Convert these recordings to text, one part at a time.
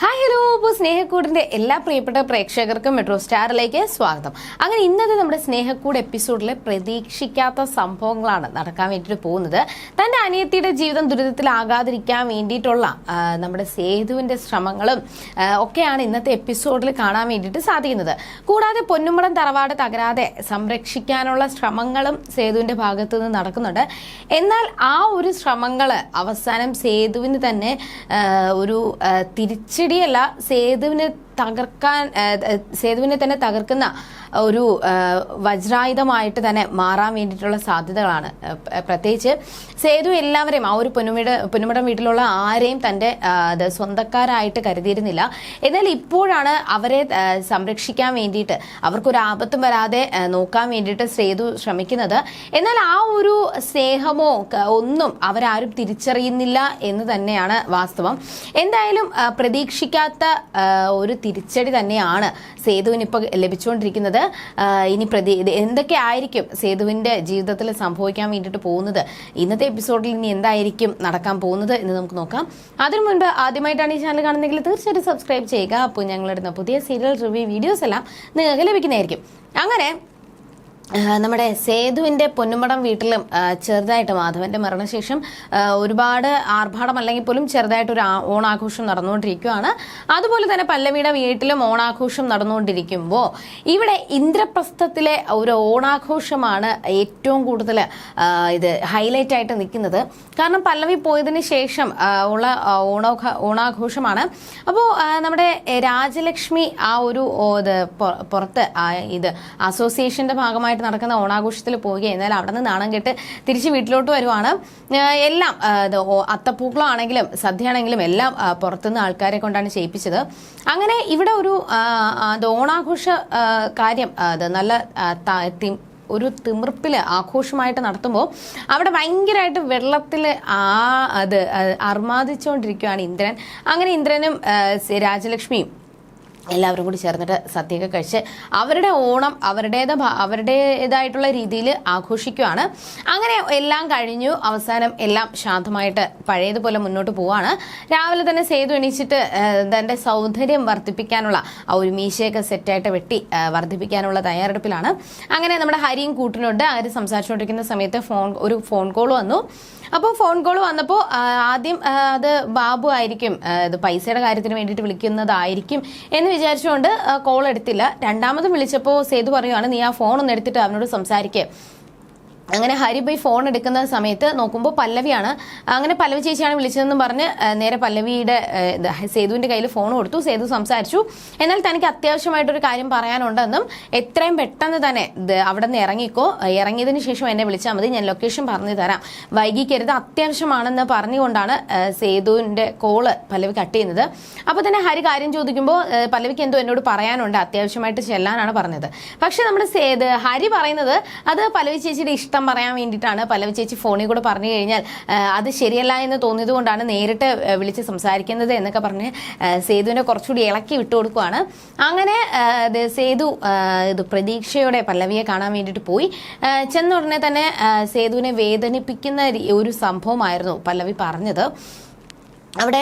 Hi hello ഇപ്പോൾ സ്നേഹക്കൂടിന്റെ എല്ലാ പ്രിയപ്പെട്ട പ്രേക്ഷകർക്കും മെട്രോ സ്റ്റാറിലേക്ക് സ്വാഗതം. അങ്ങനെ ഇന്നത്തെ നമ്മുടെ സ്നേഹക്കൂട് എപ്പിസോഡിലെ പ്രതീക്ഷിക്കാത്ത സംഭവങ്ങളാണ് നടക്കാൻ വേണ്ടിയിട്ട് പോകുന്നത്. തന്റെ അനിയത്തിയുടെ ജീവിതം ദുരിതത്തിലാകാതിരിക്കാൻ വേണ്ടിയിട്ടുള്ള നമ്മുടെ സേതുവിന്റെ ശ്രമങ്ങളും ഒക്കെയാണ് ഇന്നത്തെ എപ്പിസോഡിൽ കാണാൻ വേണ്ടിയിട്ട് സാധിക്കുന്നത്. കൂടാതെ പൊന്നുമടം തറവാട് തകരാതെ സംരക്ഷിക്കാനുള്ള ശ്രമങ്ങളും സേതുവിന്റെ ഭാഗത്തു നിന്ന് നടക്കുന്നുണ്ട്. എന്നാൽ ആ ഒരു ശ്രമങ്ങൾ അവസാനം സേതുവിന് തന്നെ ഒരു ആ, തിരിച്ചടിയല്ല സേതുവിനെ തകർക്കാൻ സേതുവിനെ തന്നെ തകർക്കുന്ന ഒരു വജ്രായുധമായിട്ട് തന്നെ മാറാൻ വേണ്ടിയിട്ടുള്ള സാധ്യതകളാണ്. പ്രത്യേകിച്ച് സേതു എല്ലാവരെയും ആ ഒരു പൊന്നുമിട പൊന്നുമിടം വീട്ടിലുള്ള ആരെയും തന്റെ സ്വന്തക്കാരായിട്ട് കരുതിയിരുന്നില്ല. എന്നാൽ ഇപ്പോഴാണ് അവരെ സംരക്ഷിക്കാൻ വേണ്ടിയിട്ട് അവർക്കൊരു ആപത്തും വരാതെ നോക്കാൻ വേണ്ടിയിട്ട് സേതു ശ്രമിക്കുന്നത്. എന്നാൽ ആ ഒരു സ്നേഹമോ ഒന്നും അവരാരും തിരിച്ചറിയുന്നില്ല എന്ന് തന്നെയാണ് വാസ്തവം. എന്തായാലും പ്രതീക്ഷിക്കാത്ത ഒരു തിരിച്ചടി തന്നെയാണ് സേതുവിന് ഇപ്പോൾ ലഭിച്ചുകൊണ്ടിരിക്കുന്നത്. ഇനി പ്രതി എന്തൊക്കെ ആയിരിക്കും സേതുവിന്റെ ജീവിതത്തിൽ സംഭവിക്കാൻ വേണ്ടിയിട്ട് പോകുന്നത്? ഇന്നത്തെ എപ്പിസോഡിൽ ഇനി എന്തായിരിക്കും നടക്കാൻ പോകുന്നത് എന്ന് നമുക്ക് നോക്കാം. അതിനു മുൻപ് ആദ്യമായിട്ടാണ് ഈ ചാനൽ കാണുന്നതെങ്കിൽ തീർച്ചയായിട്ടും സബ്സ്ക്രൈബ് ചെയ്യുക. അപ്പോൾ ഞങ്ങളിടുന്ന പുതിയ സീരിയൽ റിവ്യൂ വീഡിയോസ് എല്ലാം നിങ്ങൾക്ക് ലഭിക്കുന്നതായിരിക്കും. അങ്ങനെ നമ്മുടെ സേതുവിന്റെ പൊന്നുമടം വീട്ടിലും ചെറുതായിട്ട് മാധവന്റെ മരണശേഷം ഒരുപാട് ആർഭാടം അല്ലെങ്കിൽ പോലും ചെറുതായിട്ട് ഒരു ഓണാഘോഷം നടന്നുകൊണ്ടിരിക്കുകയാണ്. അതുപോലെ തന്നെ പല്ലവിയുടെ വീട്ടിലും ഓണാഘോഷം നടന്നുകൊണ്ടിരിക്കുമ്പോൾ ഇവിടെ ഇന്ദ്രപ്രസ്ഥത്തിലെ ഒരു ഓണാഘോഷമാണ് ഏറ്റവും കൂടുതൽ ഇത് ഹൈലൈറ്റ് ആയിട്ട് നിൽക്കുന്നത്. കാരണം പല്ലവി പോയതിന് ശേഷം ഉള്ള ഓണോഘ ഓണാഘോഷമാണ്. അപ്പോൾ നമ്മുടെ രാജലക്ഷ്മി ആ ഒരു പുറത്ത് ഇത് അസോസിയേഷന്റെ ഭാഗമായിട്ട് നടക്കുന്ന ഓണാഘോഷത്തിൽ പോവുകയും. എന്നാൽ അവിടെ നിന്ന് നാണം കെട്ട് തിരിച്ച് വീട്ടിലോട്ട് വരുവാണ്. എല്ലാം അത്തപ്പൂക്കളം ആണെങ്കിലും സദ്യയാണെങ്കിലും എല്ലാം പുറത്തുനിന്ന് ആൾക്കാരെ കൊണ്ടാണ് ചെയ്യിപ്പിച്ചത്. അങ്ങനെ ഇവിടെ ഒരു ഓണാഘോഷ കാര്യം അത് നല്ല ഒരു തിമിർപ്പിൽ ആഘോഷമായിട്ട് നടത്തുമ്പോൾ അവിടെ ഭയങ്കരമായിട്ട് വെള്ളത്തിൽ ആ അത് അർമാദിച്ചുകൊണ്ടിരിക്കുകയാണ് ഇന്ദ്രൻ. അങ്ങനെ ഇന്ദ്രനും രാജലക്ഷ്മിയും എല്ലാവരും കൂടി ചേർന്നിട്ട് സദ്യയൊക്കെ കഴിച്ച് അവരുടെ ഓണം അവരുടേത് അവരുടേതായിട്ടുള്ള രീതിയിൽ ആഘോഷിക്കുകയാണ് അങ്ങനെ എല്ലാം കഴിഞ്ഞു അവസാനം എല്ലാം ശാന്തമായിട്ട് പഴയതുപോലെ മുന്നോട്ട് പോവാണ്. രാവിലെ തന്നെ സേതു എണീച്ചിട്ട് തന്റെ സൗന്ദര്യം വർദ്ധിപ്പിക്കാനുള്ള ആ ഒരു മീശയൊക്കെ സെറ്റായിട്ട് വെട്ടി വർദ്ധിപ്പിക്കാനുള്ള തയ്യാറെടുപ്പിലാണ്. അങ്ങനെ നമ്മുടെ ഹരിയും കൂട്ടിനുണ്ട്. അവർ സംസാരിച്ചുകൊണ്ടിരിക്കുന്ന സമയത്ത് ഫോൺ ഒരു ഫോൺ കോൾ വന്നു. അപ്പോൾ ഫോൺ കോൾ വന്നപ്പോൾ ആദ്യം അത് ബാബു ആയിരിക്കും ഇത് പൈസയുടെ കാര്യത്തിന് വേണ്ടിയിട്ട് വിളിക്കുന്നതായിരിക്കും എന്ന് വിചാരിച്ചുകൊണ്ട് കോൾ എടുത്തില്ല. രണ്ടാമതും വിളിച്ചപ്പോൾ സേതു പറയുവാണ് നീ ആ ഫോൺ ഒന്ന് എടുത്തിട്ട് അവനോട് സംസാരിക്കുക അങ്ങനെ ഹരി ബൈ ഫോൺ എടുക്കുന്ന സമയത്ത് നോക്കുമ്പോൾ പല്ലവിയാണ്. അങ്ങനെ പല്ലവി ചേച്ചിയാണ് വിളിച്ചതെന്ന് പറഞ്ഞ് നേരെ പല്ലവിയുടെ സേതുവിന്റെ കയ്യിൽ ഫോൺ കൊടുത്തു. സേതു സംസാരിച്ചു. എന്നാൽ തനിക്ക് അത്യാവശ്യമായിട്ടൊരു കാര്യം പറയാനുണ്ടെന്നും എത്രയും പെട്ടെന്ന് തന്നെ അവിടെ നിന്ന് ഇറങ്ങിക്കോ. ഇറങ്ങിയതിന് ശേഷം എന്നെ വിളിച്ചാൽ മതി. ഞാൻ ലൊക്കേഷൻ പറഞ്ഞു തരാം. വൈകിക്കരുത്. അത്യാവശ്യമാണെന്ന് പറഞ്ഞുകൊണ്ടാണ് സേതുവിന്റെ കോൾ പല്ലവി കട്ട് ചെയ്യുന്നത്. അപ്പോൾ തന്നെ ഹരി കാര്യം ചോദിക്കുമ്പോൾ പല്ലവിക്ക് എന്തോ എന്നോട് പറയാനുണ്ട്. അത്യാവശ്യമായിട്ട് ചെല്ലാനാണ് പറഞ്ഞത്. പക്ഷേ നമ്മുടെ സേത് ഹരി പറയുന്നത് അത് പല്ലവി ചേച്ചിയുടെ ഇഷ്ടം പറയാൻ വേണ്ടിയിട്ടാണ് പല്ലവി ചേച്ചി ഫോണിൽ കൂടെ പറഞ്ഞു കഴിഞ്ഞാൽ അത് ശരിയല്ല എന്ന് തോന്നിയത് കൊണ്ടാണ് നേരിട്ട് വിളിച്ച് സംസാരിക്കുന്നത് എന്നൊക്കെ പറഞ്ഞ് സേതുവിനെ കുറച്ചുകൂടി ഇളക്കി വിട്ടു കൊടുക്കുവാണ്. അങ്ങനെ സേതു ഇത് പ്രതീക്ഷയോടെ പല്ലവിയെ കാണാൻ വേണ്ടിയിട്ട് പോയി. ചെന്ന ഉടനെ തന്നെ സേതുവിനെ വേദനിപ്പിക്കുന്ന ഒരു സംഭവമായിരുന്നു പല്ലവി പറഞ്ഞത്. അവിടെ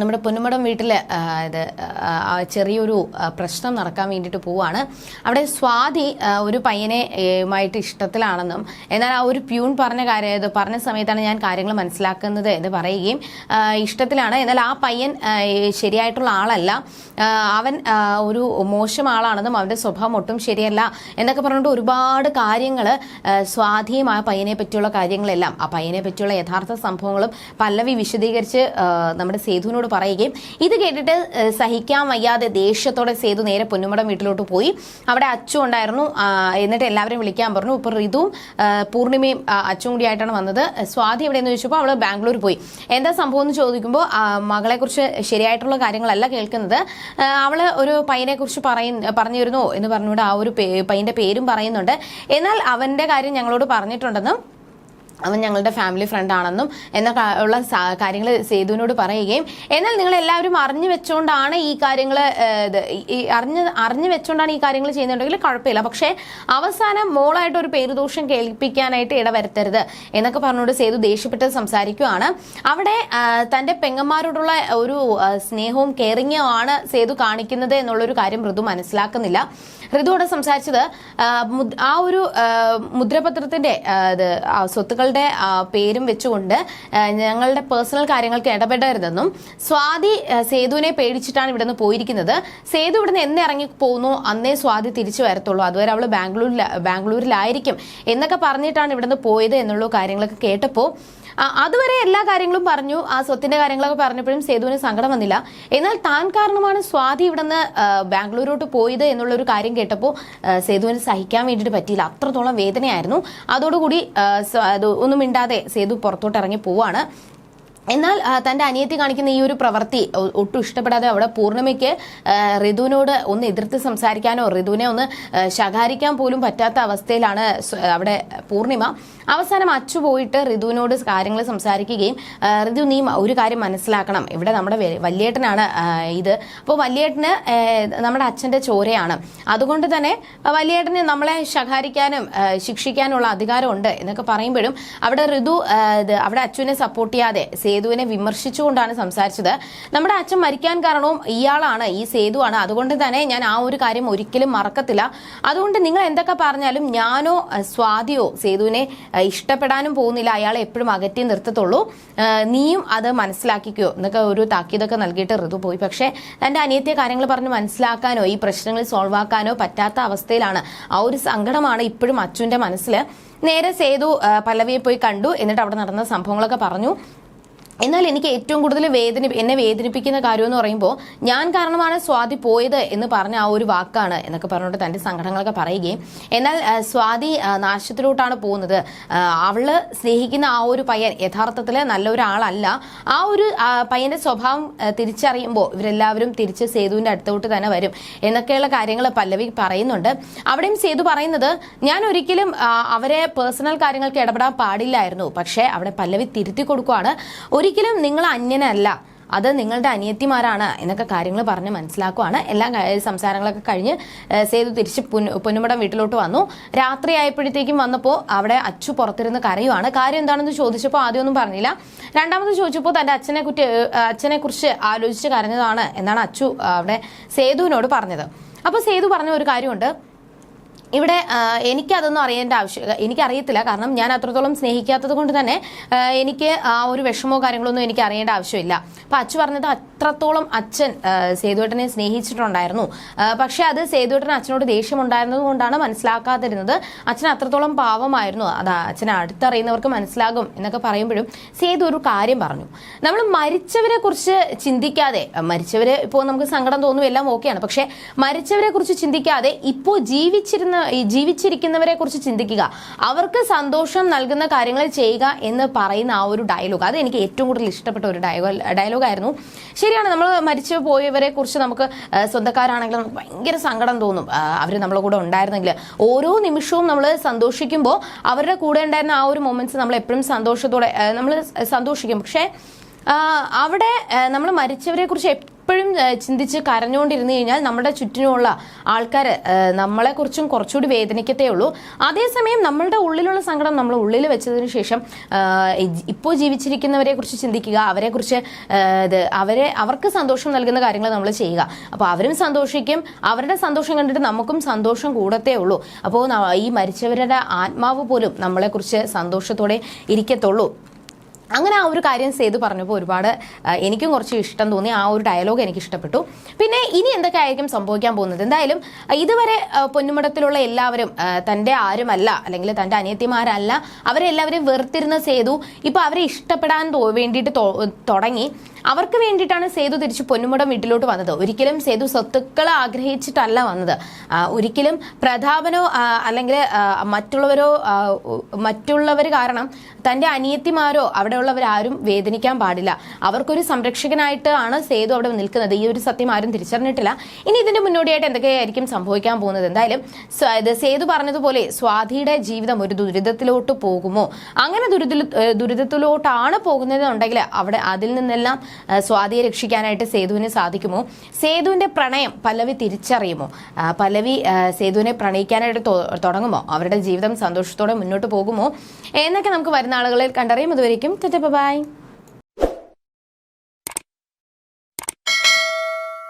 നമ്മുടെ പൊന്നുമടം വീട്ടിൽ ഇത് ചെറിയൊരു പ്രശ്നം നടക്കാൻ വേണ്ടിയിട്ട് പോവാണ്. അവിടെ സ്വാതി ഒരു പയ്യനെ മായിട്ട് ഇഷ്ടത്തിലാണെന്നും എന്നാൽ ആ ഒരു പ്യൂൺ പറഞ്ഞ കാര്യം ഇത് പറഞ്ഞ സമയത്താണ് ഞാൻ കാര്യങ്ങൾ മനസ്സിലാക്കുന്നത് എന്ന് പറയുകയും ഇഷ്ടത്തിലാണ്. എന്നാൽ ആ പയ്യൻ ശരിയായിട്ടുള്ള ആളല്ല. അവൻ ഒരു മോശം ആളാണെന്നും അവന്റെ സ്വഭാവം ഒട്ടും ശരിയല്ല എന്നൊക്കെ പറഞ്ഞിട്ട് ഒരുപാട് കാര്യങ്ങൾ സ്വാധീനം ആ പയ്യനെ പറ്റിയുള്ള കാര്യങ്ങളെല്ലാം ആ പയ്യനെ പറ്റിയുള്ള യഥാർത്ഥ സംഭവങ്ങളും പല്ലവി വിശദീകരിച്ച് നമ്മുടെ സേതുവിനോട് പറയുകയും ഇത് കേട്ടിട്ട് സഹിക്കാൻ വയ്യാതെ ദേഷ്യത്തോടെ സേതു നേരെ പൊന്നുമടം വീട്ടിലോട്ട് പോയി. അവിടെ അച്ചു ഉണ്ടായിരുന്നു. എന്നിട്ട് എല്ലാവരും വിളിക്കാൻ പറഞ്ഞു. ഇപ്പോൾ ഋതുവും ആ, പൂർണിമയും അച്ചും കൂടി ആയിട്ടാണ് വന്നത്. സ്വാതി എവിടെയെന്ന് ചോദിച്ചപ്പോൾ അവൾ ബാംഗ്ലൂർ പോയി. എന്താ സംഭവം എന്ന് ചോദിക്കുമ്പോൾ മകളെ മകളെക്കുറിച്ച് ശരിയായിട്ടുള്ള കാര്യങ്ങളല്ല കേൾക്കുന്നത്. അവൾ ഒരു പയ്യനെ കുറിച്ച് പറയുന്ന പറഞ്ഞിരുന്നു എന്ന് പറഞ്ഞുകൊണ്ട് ആ ഒരു പയ്യന്റെ പേരും പറയുന്നുണ്ട്. എന്നാൽ അവന്റെ കാര്യം ഞങ്ങളോട് പറഞ്ഞിട്ടുണ്ടെന്നും അവൻ ഞങ്ങളുടെ ഫാമിലി ഫ്രണ്ട് ആണെന്നും എന്ന ഉള്ള കാര്യങ്ങൾ സേതുവിനോട് പറയുകയും എന്നാൽ നിങ്ങൾ എല്ലാവരും അറിഞ്ഞു വെച്ചുകൊണ്ടാണ് ഈ കാര്യങ്ങൾ അറിഞ്ഞ് അറിഞ്ഞു വെച്ചുകൊണ്ടാണ് ഈ കാര്യങ്ങൾ ചെയ്യുന്നുണ്ടെങ്കിൽ കുഴപ്പമില്ല. പക്ഷേ അവസാനം മോളായിട്ട് ഒരു പേരുദോഷം കേൾപ്പിക്കാനായിട്ട് ഇടവരുത്തരുത് എന്നൊക്കെ പറഞ്ഞുകൊണ്ട് സേതു ദേഷ്യപ്പെട്ട് സംസാരിക്കുകയാണ് അവിടെ തന്റെ പെങ്ങന്മാരോടുള്ള ഒരു സ്നേഹവും കെയറിങ്ങും ആണ് സേതു കാണിക്കുന്നത് എന്നുള്ളൊരു കാര്യം ഋതു മനസ്സിലാക്കുന്നില്ല. ഋതുവോട് സംസാരിച്ചത് ആ ഒരു മുദ്രപത്രത്തിന്റെ സ്വത്തുക്കളുടെ പേരും വെച്ചുകൊണ്ട് ഞങ്ങളുടെ പേഴ്സണൽ കാര്യങ്ങൾക്ക് ഇടപെടരുതെന്നും സ്വാതി സേതുവിനെ പേടിച്ചിട്ടാണ് ഇവിടുന്ന് പോയിരിക്കുന്നത്. സേതു ഇവിടുന്ന് എന്ന് ഇറങ്ങി പോകുന്നു അന്നേ സ്വാതി തിരിച്ചു വരത്തുള്ളൂ. അതുവരെ അവൾ ബാംഗ്ലൂരിൽ ബാംഗ്ലൂരിലായിരിക്കും. എന്നൊക്കെ പറഞ്ഞിട്ടാണ് ഇവിടുന്ന് പോയത് എന്നുള്ള കാര്യങ്ങളൊക്കെ കേട്ടപ്പോൾ അതുവരെ എല്ലാ കാര്യങ്ങളും പറഞ്ഞു. ആ സ്വത്തിന്റെ കാര്യങ്ങളൊക്കെ പറഞ്ഞപ്പോഴും സേതുവിന് സങ്കടം വന്നില്ല. എന്നാൽ താൻ കാരണമാണ് സ്വാതി ഇവിടുന്ന് ബാംഗ്ലൂരോട്ട് പോയത് എന്നുള്ള ഒരു കാര്യം കേട്ടപ്പോൾ സേതുവിന് സഹിക്കാൻ വേണ്ടിയിട്ട് പറ്റിയില്ല. അത്രത്തോളം വേദനയായിരുന്നു. അതോടുകൂടി ഒന്നും മിണ്ടാതെ സേതു പുറത്തോട്ട് ഇറങ്ങി പോവാണ്. എന്നാൽ തന്റെ അനിയത്തി കാണിക്കുന്ന ഈ ഒരു പ്രവൃത്തി ഒട്ടും ഇഷ്ടപ്പെടാതെ അവിടെ പൂർണിമയ്ക്ക് ഋതുവിനോട് ഒന്ന് എതിർത്ത് സംസാരിക്കാനോ ഋതുവിനെ ഒന്ന് ശകാരിക്കാൻ പോലും പറ്റാത്ത അവസ്ഥയിലാണ് അവിടെ പൂർണിമ അവസാനം അച്ചു പോയിട്ട് ഋതുവിനോട് കാര്യങ്ങൾ സംസാരിക്കുകയും ഋതു നീ ഒരു കാര്യം മനസ്സിലാക്കണം. ഇവിടെ നമ്മുടെ വല്യേട്ടനാണ് ഇത്. അപ്പോൾ വല്യേട്ടന് നമ്മുടെ അച്ഛന്റെ ചോരയാണ്. അതുകൊണ്ട് തന്നെ വല്യേട്ടന് നമ്മളെ ശകാരിക്കാനും ശിക്ഷിക്കാനുള്ള അധികാരമുണ്ട് എന്നൊക്കെ പറയുമ്പോഴും അവിടെ ഋതു അവിടെ അച്ഛനെ സപ്പോർട്ട് ചെയ്യാതെ സേതുവിനെ വിമർശിച്ചുകൊണ്ടാണ് സംസാരിച്ചത്. നമ്മുടെ അച്ഛൻ മരിക്കാൻ കാരണവും ഇയാളാണ് ഈ സേതുവാണ് അതുകൊണ്ട് തന്നെ ഞാൻ ആ ഒരു കാര്യം ഒരിക്കലും മറക്കത്തില്ല. അതുകൊണ്ട് നിങ്ങൾ എന്തൊക്കെ പറഞ്ഞാലും ഞാനോ സ്വാതിയോ സേതുവിനെ ഇഷ്ടപ്പെടാനും പോകുന്നില്ല. അയാളെ എപ്പോഴും അകറ്റി നിർത്തത്തുള്ളൂ. നീയും അത് മനസ്സിലാക്കിക്കോ. എന്നൊക്കെ ഒരു താക്കീതൊക്കെ നൽകിയിട്ട് ഋതു പോയി. പക്ഷേ തന്റെ അനിയത്തിയ കാര്യങ്ങൾ പറഞ്ഞ് മനസ്സിലാക്കാനോ ഈ പ്രശ്നങ്ങൾ സോൾവ് ആക്കാനോ പറ്റാത്ത അവസ്ഥയിലാണ്. ആ ഒരു സങ്കടമാണ് ഇപ്പോഴും അച്ഛന്റെ മനസ്സിൽ നേരെ സേതു പല്ലവിയെ പോയി കണ്ടു. എന്നിട്ട് അവിടെ നടന്ന സംഭവങ്ങളൊക്കെ പറഞ്ഞു. എന്നാൽ എനിക്ക് ഏറ്റവും കൂടുതൽ വേദനി എന്നെ വേദനിപ്പിക്കുന്ന കാര്യം എന്ന് പറയുമ്പോൾ ഞാൻ കാരണമാണ് സ്വാതി പോയത് എന്ന് പറഞ്ഞ ആ ഒരു വാക്കാണ് എന്നൊക്കെ പറഞ്ഞുകൊണ്ട് തന്റെ സംഘടനകളൊക്കെ പറയുകയും. എന്നാൽ സ്വാതി നാശത്തിലോട്ടാണ് പോകുന്നത്. അവൾ സ്നേഹിക്കുന്ന ആ ഒരു പയ്യൻ യഥാർത്ഥത്തിൽ നല്ലൊരാളല്ല ആ ഒരു പയ്യന്റെ സ്വഭാവം തിരിച്ചറിയുമ്പോൾ ഇവരെല്ലാവരും തിരിച്ച് സേതുവിന്റെ അടുത്തോട്ട് തന്നെ വരും എന്നൊക്കെയുള്ള കാര്യങ്ങൾ പല്ലവി പറയുന്നുണ്ട്. അവിടെയും സേതു പറയുന്നത് ഞാൻ ഒരിക്കലും അവരെ പേഴ്സണൽ കാര്യങ്ങൾക്ക് ഇടപെടാൻ പാടില്ലായിരുന്നു. പക്ഷേ അവിടെ പല്ലവി തിരുത്തി കൊടുക്കുവാണ്. ഒരിക്കലും നിങ്ങൾ അന്യനല്ല. അത് നിങ്ങളുടെ അനിയത്തിമാരാണ് എന്നൊക്കെ കാര്യങ്ങൾ പറഞ്ഞ് മനസ്സിലാക്കുവാണ്. എല്ലാ സംസാരങ്ങളൊക്കെ കഴിഞ്ഞ് സേതു തിരിച്ച് പൊന്നുമടം വീട്ടിലോട്ട് വന്നു. രാത്രി ആയപ്പോഴത്തേക്കും വന്നപ്പോൾ അവിടെ അച്ചു പുറത്തിരുന്ന് കരയുവാണ്. കാര്യം എന്താണെന്ന് ചോദിച്ചപ്പോൾ ആദ്യമൊന്നും പറഞ്ഞില്ല. രണ്ടാമത് ചോദിച്ചപ്പോൾ തന്റെ അച്ഛനെ കുറ്റി അച്ഛനെ കുറിച്ച് ആലോചിച്ച് കരഞ്ഞതാണ് എന്നാണ് അച്ചു അവിടെ സേതുവിനോട് പറഞ്ഞത്. അപ്പോൾ സേതു പറഞ്ഞ ഒരു കാര്യമുണ്ട്. ഇവിടെ എനിക്കതൊന്നും അറിയേണ്ട ആവശ്യം എനിക്കറിയത്തില്ല. കാരണം ഞാൻ അത്രത്തോളം സ്നേഹിക്കാത്തത് കൊണ്ട് തന്നെ എനിക്ക് ആ ഒരു വിഷമോ കാര്യങ്ങളൊന്നും എനിക്ക് അറിയേണ്ട ആവശ്യമില്ല. അപ്പൊ അച്ഛൻ പറഞ്ഞത് അത്രത്തോളം അച്ഛൻ സേതുവേട്ടനെ സ്നേഹിച്ചിട്ടുണ്ടായിരുന്നു. പക്ഷെ അത് സേതുവേട്ടന് അച്ഛനോട് ദേഷ്യം കൊണ്ടാണ് മനസ്സിലാക്കാതിരുന്നത്. അച്ഛൻ അത്രത്തോളം പാവമായിരുന്നു. അത് അച്ഛനെ അടുത്തറിയുന്നവർക്ക് മനസ്സിലാകും എന്നൊക്കെ പറയുമ്പോഴും സേതു ഒരു കാര്യം പറഞ്ഞു. നമ്മൾ മരിച്ചവരെ കുറിച്ച് ചിന്തിക്കാതെ മരിച്ചവരെ ഇപ്പോൾ നമുക്ക് സങ്കടം തോന്നും എല്ലാം ഓക്കെയാണ്. പക്ഷെ മരിച്ചവരെ കുറിച്ച് ചിന്തിക്കാതെ ഇപ്പോൾ ജീവിച്ചിരുന്ന ജീവിച്ചിരിക്കുന്നവരെ കുറിച്ച് ചിന്തിക്കുക. അവർക്ക് സന്തോഷം നൽകുന്ന കാര്യങ്ങൾ ചെയ്യുക എന്ന് പറയുന്ന ആ ഒരു ഡയലോഗ് അത് എനിക്ക് ഏറ്റവും കൂടുതൽ ഇഷ്ടപ്പെട്ട ഒരു ഡയലോഗ് ആയിരുന്നു. ശരിയാണ് നമ്മൾ മരിച്ചു പോയവരെ കുറിച്ച് നമുക്ക് സ്വന്തക്കാരാണെങ്കിൽ നമുക്ക് ഭയങ്കര സങ്കടം തോന്നും. അവർ നമ്മളെ കൂടെ ഉണ്ടായിരുന്നെങ്കിൽ. ഓരോ നിമിഷവും നമ്മൾ സന്തോഷിക്കുമ്പോൾ അവരുടെ കൂടെ ഉണ്ടായിരുന്ന ആ ഒരു മൊമെന്റ്സ് നമ്മൾ എപ്പോഴും സന്തോഷത്തോടെ നമ്മൾ സന്തോഷിക്കും. പക്ഷേ അവിടെ നമ്മൾ മരിച്ചവരെ കുറിച്ച് എപ്പോഴും ചിന്തിച്ച് കരഞ്ഞുകൊണ്ടിരുന്നു കഴിഞ്ഞാൽ നമ്മുടെ ചുറ്റിനുമുള്ള ആൾക്കാർ നമ്മളെക്കുറിച്ചും കുറച്ചുകൂടി വേദനിക്കത്തേ ഉള്ളൂ. അതേസമയം നമ്മളുടെ ഉള്ളിലുള്ള സങ്കടം നമ്മൾ ഉള്ളിൽ വെച്ചതിന് ശേഷം ഇപ്പോൾ ജീവിച്ചിരിക്കുന്നവരെ കുറിച്ച് ചിന്തിക്കുക അവരെക്കുറിച്ച് അവരെ അവർക്ക് സന്തോഷം നൽകുന്ന കാര്യങ്ങൾ നമ്മൾ ചെയ്യുക. അപ്പോൾ അവരും സന്തോഷിക്കും അവരുടെ സന്തോഷം കണ്ടിട്ട് നമുക്കും സന്തോഷം കൂടത്തേ ഉള്ളൂ. അപ്പോൾ ഈ മരിച്ചവരുടെ ആത്മാവ് പോലും നമ്മളെക്കുറിച്ച് സന്തോഷത്തോടെ ഇരിക്കത്തുള്ളൂ. അങ്ങനെ ആ ഒരു കാര്യം സേതു പറഞ്ഞപ്പോൾ ഒരുപാട് എനിക്കും കുറച്ച് ഇഷ്ടം തോന്നി. ആ ഒരു ഡയലോഗ് എനിക്ക് ഇഷ്ടപ്പെട്ടു. പിന്നെ ഇനി എന്തൊക്കെ ആയിരിക്കും സംഭവിക്കാൻ പോകുന്നത്? എന്തായാലും ഇതുവരെ പൊന്നുമടത്തിലുള്ള എല്ലാവരും തന്റെ ആരുമല്ല അല്ലെങ്കിൽ തന്റെ അനിയത്തിമാരല്ല അവരെല്ലാവരും വെറുത്തിരുന്ന സേതു ഇപ്പോൾ അവരെ ഇഷ്ടപ്പെടാൻ വേണ്ടിയിട്ട് തുടങ്ങി. അവർക്ക് വേണ്ടിയിട്ടാണ് സേതു തിരിച്ച് പൊന്നുമുടം വീട്ടിലോട്ട് വന്നത്. ഒരിക്കലും സേതു സ്വത്തുക്കൾ ആഗ്രഹിച്ചിട്ടല്ല വന്നത്. ഒരിക്കലും പ്രതാപനോ അല്ലെങ്കിൽ മറ്റുള്ളവരോ മറ്റുള്ളവർ കാരണം തന്റെ അനിയത്തിമാരോ അവിടെ അവിടെയുള്ളവരാരും വേദനിക്കാൻ പാടില്ല. അവർക്കൊരു സംരക്ഷകനായിട്ട് ആണ് സേതു അവിടെ നിൽക്കുന്നത്. ഈ ഒരു സത്യം ആരും തിരിച്ചറിഞ്ഞിട്ടില്ല. ഇനി ഇതിന്റെ മുന്നോടിയായിട്ട് എന്തൊക്കെയായിരിക്കും സംഭവിക്കാൻ പോകുന്നത്? എന്തായാലും സേതു പറഞ്ഞതുപോലെ സ്വാതിയുടെ ജീവിതം ഒരു ദുരിതത്തിലോട്ട് പോകുമോ? അങ്ങനെ ദുരിത ദുരിതത്തിലോട്ടാണ് പോകുന്നതെന്നുണ്ടെങ്കിൽ അവിടെ അതിൽ നിന്നെല്ലാം സ്വാധിയെ സ്വാതിയെ രക്ഷിക്കാനായിട്ട് സേതുവിന് സാധിക്കുമോ? സേതുവിന്റെ പ്രണയം പല്ലവി തിരിച്ചറിയുമോ? പല്ലവി സേതുവിനെ പ്രണയിക്കാനായിട്ട് തുടങ്ങുമോ? അവരുടെ ജീവിതം സന്തോഷത്തോടെ മുന്നോട്ട് പോകുമോ? എന്നൊക്കെ നമുക്ക് വരുന്ന ആളുകളിൽ കണ്ടറിയും. Bye bye.